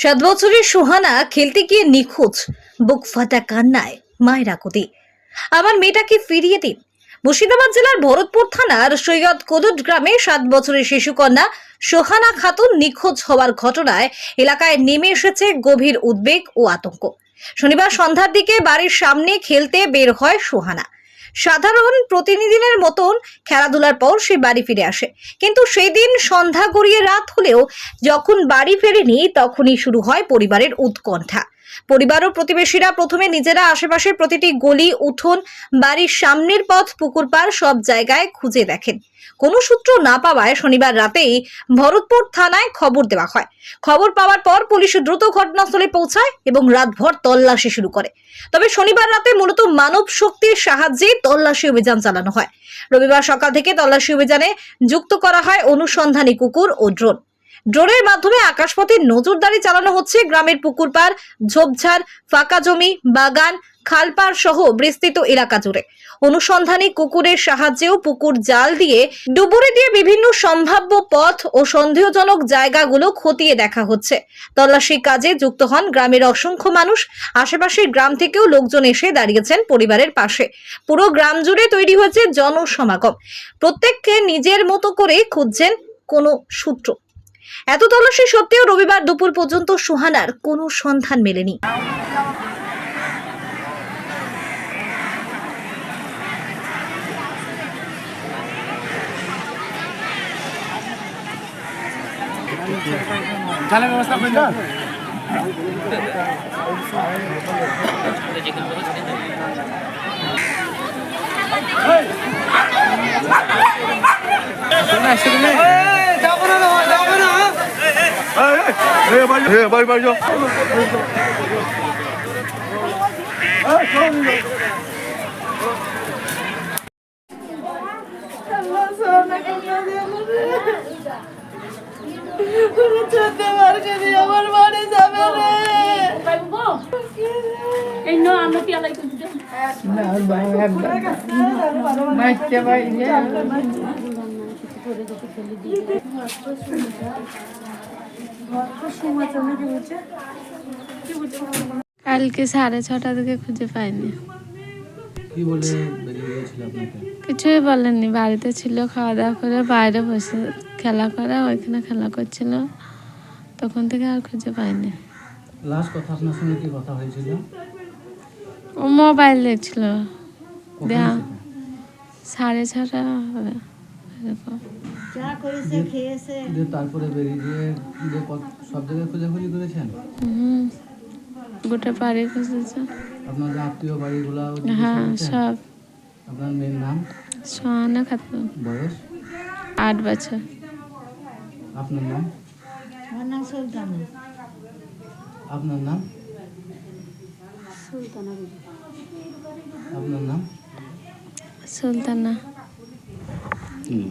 সাত বছরের সোহানা খেলতে গিয়ে নিখোঁজ। বুক ফাটা কান্নায় মায়ের আকুতি। আমার মেয়েটাকে ফিরিয়ে দিন। মুর্শিদাবাদ জেলার ভরতপুর থানার সৈয়দ কদুট গ্রামে সাত বছরের শিশুকন্যা সোহানা খাতুন নিখোঁজ হওয়ার ঘটনায় এলাকায় নেমে এসেছে গভীর উদ্বেগ ও আতঙ্ক। শনিবার সন্ধ্যার দিকে বাড়ির সামনে খেলতে বের হয় সোহানা। সাধারণ প্রতিনিধিদের মতন খেলাধুলার পর সে বাড়ি ফিরে আসে। কিন্তু সেই দিন সন্ধ্যা গড়িয়ে রাত হলেও যখন বাড়ি ফেরেনি, তখনই শুরু হয় পরিবারের উৎকণ্ঠা। পরিবার ও প্রতিবেশীরা প্রথমে নিজেরা আশেপাশের প্রতিটি গলি, উঠোন, বাড়ির সামনের পথ, পুকুর পাড় সব জায়গায় খুঁজে দেখেন। কোনো সূত্র না পাওয়ায় শনিবার রাতেই ভরতপুর থানায় খবর দেওয়া হয়। খবর পাওয়ার পর পুলিশ দ্রুত ঘটনাস্থলে পৌঁছায় এবং রাতভর তল্লাশি শুরু করে। তবে শনিবার রাতে মূলত মানব শক্তির সাহায্যে তল্লাশি অভিযান চালানো হয়। রবিবার সকাল থেকে তল্লাশি অভিযানে যুক্ত করা হয় অনুসন্ধানী কুকুর ও ড্রোন। ড্রোনের মাধ্যমে আকাশপথে নজরদারি চালানো হচ্ছে গ্রামের পুকুর পাড় ঝোপঝাড়, ফাঁকা জমি, বাগান, খালপাড় সহ বিস্তৃত এলাকা জুড়ে। অনুসন্ধানী কুকুরের সাহায্যেও পুকুর জাল দিয়ে ডুবুরি দিয়ে বিভিন্ন সম্ভাব্য পথ ও সন্দেহজনক জায়গাগুলো খতিয়ে দেখা হচ্ছে। তল্লাশি কাজে যুক্ত হন গ্রামের অসংখ্য মানুষ। আশেপাশের গ্রাম থেকেও লোকজন এসে দাঁড়িয়েছেন পরিবারের পাশে। পুরো গ্রাম জুড়ে তৈরি হয়েছে জনসমাগম। প্রত্যেককে নিজের মতো করে খুঁজছেন কোনো সূত্র। এত তল্লাশি সত্ত্বেও রবিবার দুপুর পর্যন্ত সুহানার কোনো সন্ধান মেলেনি। ব্যবস্থা করে দাও বাড়ি বাড়ি যাও আমার বাড়ি যাবে রে এই আমরা কি আলাই করতে কালকে সাড়ে ছটা থেকে খুঁজে পাইনি। কিছুই বলেননি বাড়িতে ছিল খাওয়া দাওয়া করে বাইরে বসে খেলা করে ওইখানে খেলা করছিল। তখন থেকে আর খুঁজে পাইনি। লাস্ট কথা আপনার সঙ্গে কি কথা হয়েছিল? ও মোবাইল দেখছিল। দেয়া সাড়ে ছটা হবে এরকম। দিয়ে তারপরে বেরিয়ে গিয়ে দিয়ে সব জায়গায় খোঁজাখুঁজি করেছেন? হুম। গোটা বাড়ি খুঁজেছে। আপনার আত্মীয় বাড়িগুলো হ্যাঁ সব আপনার মেয়ের নাম? সোহানা খাতুন। বয়স? আট বছর। আপনার নাম? আমার নাম সুলতানা। আপনার নাম? আপনার নাম? সুলতানা। হুম।